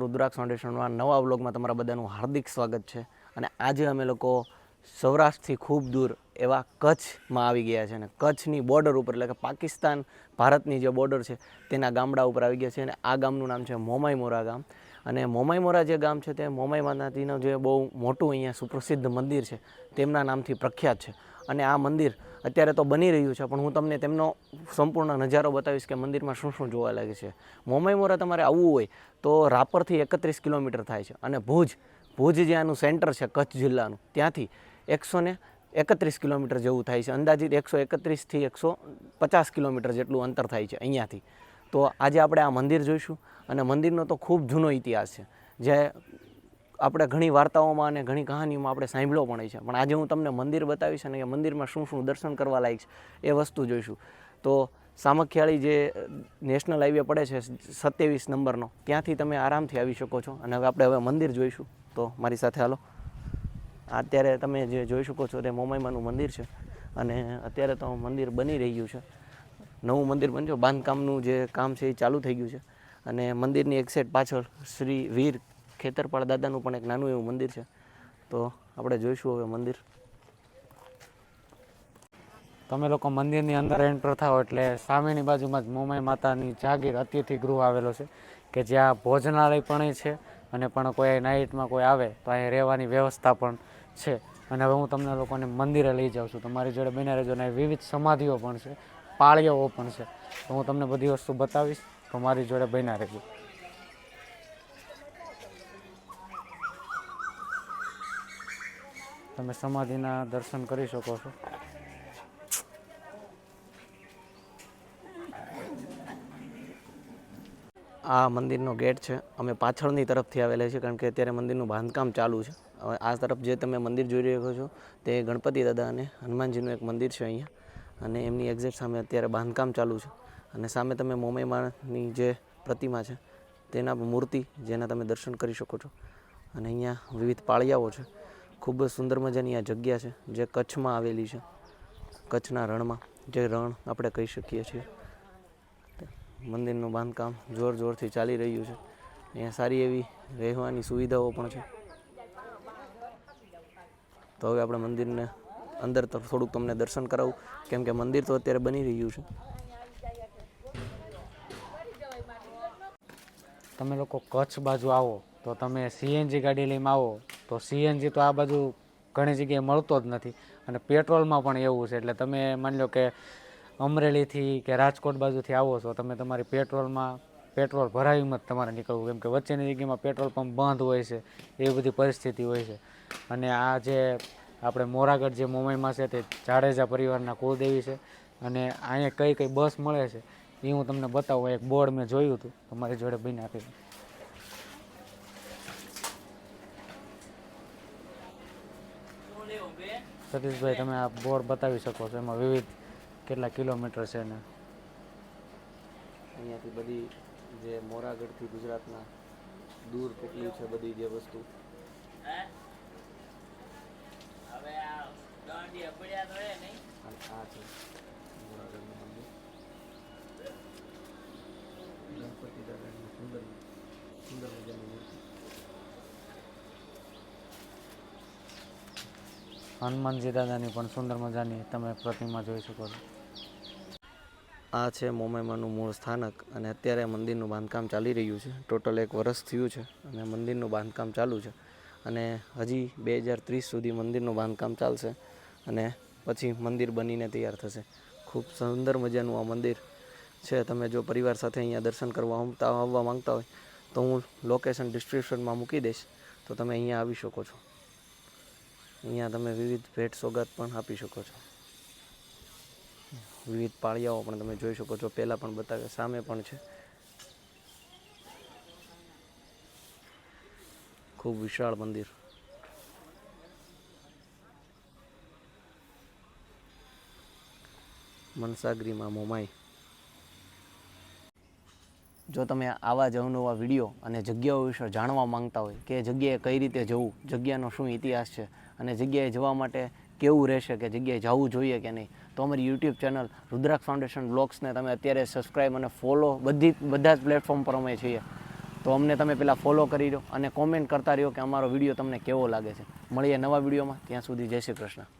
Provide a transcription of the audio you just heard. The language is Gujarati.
રુદ્રાક્ષ ફાઉન્ડેશનમાં નવા વ્લોગમાં તમારા બધાનું હાર્દિક સ્વાગત છે. અને આજે અમે લોકો સૌરાષ્ટ્રથી ખૂબ દૂર એવા કચ્છમાં આવી ગયા છે અને કચ્છની બોર્ડર ઉપર, એટલે કે પાકિસ્તાન, ભારતની જે બોર્ડર છે, તેના ગામડા ઉપર આવી ગયા છે અને આ ગામનું નામ છે મોમાઈ મોરા ગામ. અને મોમાઈમોરા જે ગામ છે તે મોમાઈ માતાજીનું જે બહુ મોટું અહીંયા સુપ્રસિદ્ધ મંદિર છે, તેમના નામથી પ્રખ્યાત છે. અને આ મંદિર અત્યારે તો બની રહ્યું છે, પણ હું તમને તેમનો સંપૂર્ણ નજારો બતાવીશ કે મંદિરમાં શું શું જોવા લાગે છે. મોમાઈમોરા તમારે આવવું હોય તો રાપરથી એકત્રીસ કિલોમીટર થાય છે અને ભુજ ભુજ જે આનું સેન્ટર છે કચ્છ જિલ્લાનું, ત્યાંથી એકસો ને એકત્રીસ કિલોમીટર જેવું થાય છે. અંદાજિત એકસો એકત્રીસથી એકસો પચાસ કિલોમીટર જેટલું અંતર થાય છે અહીંયાથી. તો આજે આપણે આ મંદિર જોઈશું. અને મંદિરનો તો ખૂબ જૂનો ઇતિહાસ છે. જે આપણે ઘણી વાર્તાઓમાં અને ઘણી કહાનીઓમાં આપણે સાંભળ્યો પણ છે. પણ આજે હું તમને મંદિર બતાવીશ અને એ મંદિરમાં શું શું દર્શન કરવા લાયક છે એ વસ્તુ જોઈશું. તો સામખિયાળી જે નેશનલ હાઈવે પડે છે સત્યાવીસ નંબરનો, ત્યાંથી તમે આરામથી આવી શકો છો. અને હવે આપણે હવે મંદિર જોઈશું. તો મારી સાથે હાલો. અત્યારે તમે જે જોઈ શકો છો તે મોમાઈમાનું મંદિર છે. અને અત્યારે તો મંદિર બની રહ્યું છે. નવું મંદિર બનજો બાંધકામનું જે કામ છે એ ચાલુ થઈ ગયું છે. અને મંદિરની એક સાઈડ પાછળ શ્રી વીર ખેતરપાળ દાદાનું પણ એક નાનું એવું મંદિર છે. તો આપણે જોઈશું હવે મંદિર. તમે લોકો મંદિરની અંદર એન્ટર થાઓ એટલે સામેની બાજુમાં જ મોમાઈ માતાની જાગીર અતિથિ ગૃહ આવેલો છે કે જ્યાં ભોજનાલય પણ છે અને પણ કોઈ નાઇટમાં કોઈ આવે તો અહીં રહેવાની વ્યવસ્થા પણ છે. અને હવે હું તમને લોકોને મંદિરે લઈ જાઉં છું. તમારી જોડે બને રહેજો અને વિવિધ સમાધિઓ પણ છે. પાળીઓ પણ છે. તો હું તમને બધી વસ્તુ બતાવીશ, તો મારી જોડે બન્યા રહેજો. તમે સમાધિના દર્શન કરી શકો છો. આ મંદિરનો ગેટ છે. અમે પાછળની તરફથી આવેલા છે કારણ કે અત્યારે મંદિરનું બાંધકામ ચાલુ છે. હવે આ તરફ જે તમે મંદિર જોઈ રહ્યા છો, તે ગણપતિ દાદા અને હનુમાનજીનું એક મંદિર છે અહીંયા. અને એમની એક્ઝેક્ટ સામે અત્યારે બાંધકામ ચાલુ છે. અને સામે તમે મોમેમાની જે પ્રતિમા છે, તેના મૂર્તિ જેના તમે દર્શન કરી શકો છો. અને અહીંયા વિવિધ પાળિયાઓ છે. ખૂબ જ સુંદર મજાની આ જગ્યા છે, જે કચ્છમાં આવેલી છે. કચ્છના રણમાં, જે રણ આપણે કહી શકીએ છીએ. મંદિરનું બાંધકામ જોર જોરથી ચાલી રહ્યું છે. અહીંયા સારી એવી રહેવાની સુવિધાઓ પણ છે. તો હવે આપણે મંદિરને અંદર થોડુંક તમને દર્શન કરાવું. કેમ કે મંદિર તો અત્યારે બની રહ્યું છે. તમે લોકો કચ્છ બાજુ આવો, તો તમે સીએનજી ગાડી લઈને આવો, તો સીએનજી તો આ બાજુ ઘણી જગ્યાએ મળતો જ નથી. અને પેટ્રોલમાં પણ એવું છે, એટલે તમે માની લો કે અમરેલીથી કે રાજકોટ બાજુથી આવો છો, તમે તમારી પેટ્રોલમાં, પેટ્રોલ ભરાવીમાં જ તમારે નીકળવું. કેમ કે વચ્ચેની જગ્યામાં પેટ્રોલ પંપ બંધ હોય છે, એવી બધી પરિસ્થિતિ હોય છે. અને આ જે આપણે મોરાગઢ જે મુંબઈમાં છે તે જાડેજા પરિવારના કુળદેવી છે. અને અહીંયા કઈ કઈ બસ મળે છે, એ હું તમને બતાવું. એક બોર્ડ મેં જોયું હતું તમારી જોડે બની આપી. સતીશભાઈ, તમે આ બોર્ડ બતાવી શકો છો. એમાં વિવિધ કેટલા કિલોમીટર છે ને. અહીંયાથી બધી જે મોરાગઢથી ગુજરાતના દૂર કેટલી છે બધી જે વસ્તુ. અને આ છે. મોરાગઢનું મંદિર. ગણપતિ દાદાની સુંદર સુંદર મજાની મૂર્તિ. હનુમાનજી દાદાની પણ સુંદર મજાની તમે પ્રતિમા જોઈ શકો છો. આ છે મોમેમાનું મૂળ સ્થાનક અને અત્યારે મંદિરનું બાંધકામ ચાલી રહ્યું છે. ટોટલ એક વર્ષ થયું છે અને મંદિરનું બાંધકામ ચાલુ છે. અને હજી બે હજાર ત્રીસ સુધી મંદિરનું બાંધકામ ચાલશે. અને પછી મંદિર બનીને તૈયાર થશે. ખૂબ સુંદર મજાનું આ મંદિર છે. તમે જો પરિવાર સાથે અહીંયા દર્શન કરવા આવવા માંગતા હોય, તો હું લોકેશન ડિસ્ક્રિપ્શનમાં મૂકી દઈશ. તો તમે અહીંયા આવી શકો છો. અહીંયા તમે વિવિધ ભેટ સોગાદ પણ આપી શકો છો. વિવિધ પાળિયાઓ પણ તમે જોઈ શકો છો. પહેલાં પણ બતાવે, સામે પણ છે. ખૂબ વિશાળ મંદિર. મનસાગરીમાં મોમાઈ. જો તમે આવા જ અવનવા વીડિયો અને જગ્યાઓ વિશે જાણવા માંગતા હોય કે જગ્યાએ કઈ રીતે જવું, જગ્યાનો શું ઇતિહાસ છે અને જગ્યાએ જવા માટે કેવું રહેશે કે જગ્યાએ જવું જોઈએ કે નહીં, તો અમારી યુટ્યુબ ચેનલ રુદ્રાક્ષ ફાઉન્ડેશન બ્લોગ્સને તમે અત્યારે સબસ્ક્રાઈબ અને ફોલો બધી બધા જ પ્લેટફોર્મ પર અમે છીએ. તો અમને તમે પહેલાં ફોલો કરી દો અને કોમેન્ટ કરતા રહ્યો કે અમારો વીડિયો તમને કેવો લાગે છે. મળીએ નવા વિડીયોમાં. ત્યાં સુધી જય શ્રી કૃષ્ણ.